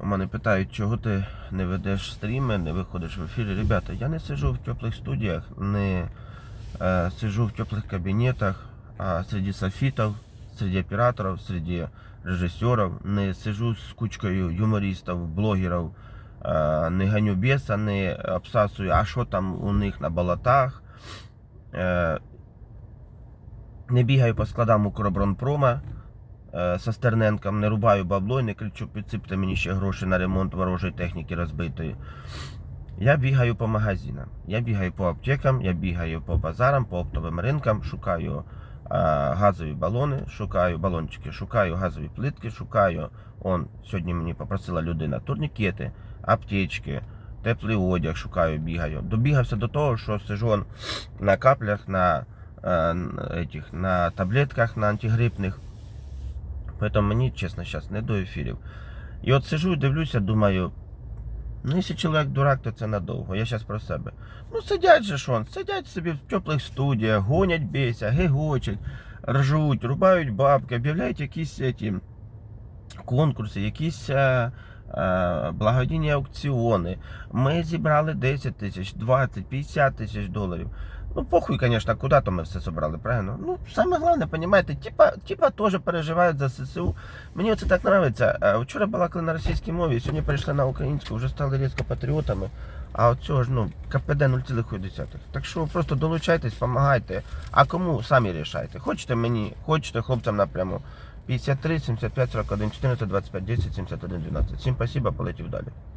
У мене питають, чого ти не ведеш стріми, не виходиш в ефірі. Ребята, я не сижу в теплих студіях, не е, сижу в теплих кабінетах, а серед софітів, серед операторів, серед режисерів, не сижу з кучкою юмористів, блогерів, е, не ганю біса, не обсасую, а що там у них на болотах. Е, не бігаю по складам Укроборонпрома е, со Стерненком, не рубаю бабло і не кричу, підсипте мені ще гроші на ремонт ворожої техніки розбитої. Я бігаю по магазинам, я бігаю по аптекам, я бігаю по базарам, по оптовим ринкам, шукаю е, газові балони, шукаю балончики, шукаю газові плитки, шукаю. Он сьогодні мені попросила людина турнікети, аптечки, теплий одяг, шукаю, бігаю. Добігався до того, що сижу на каплях, на, е, н- этих, на таблетках, на антигрипних. Поэтому мені, чесно, зараз не до ефірів. І от сижу і дивлюся, думаю, ну якщо чоловік дурак, то це надовго. Я зараз про себе. Ну сидять же ж он, сидять собі в теплих студіях, гонять бійся, гегочуть, ржуть, рубають бабки, об'являють якісь ті, конкурси, якісь благодійні аукціони. Ми зібрали 10 тисяч, 20, 50 тисяч доларів. Ну, похуй, конечно, куда то ми все собрали, правильно? Ну, саме головне, понимаете, типа, типа теж переживають за ССУ. Мені це так нравиться. Е, Вчора балакали на російській мові, сьогодні перейшли на українську, вже стали різко патріотами. А от цього ж, ну, КПД 0,1. Так що просто долучайтесь, допомагайте. А кому самі рішайте. Хочете мені, хочете хлопцям напряму. 53, 75, 41, 14, 25, 10, 71, 12. Всім спасибо, полетів далі.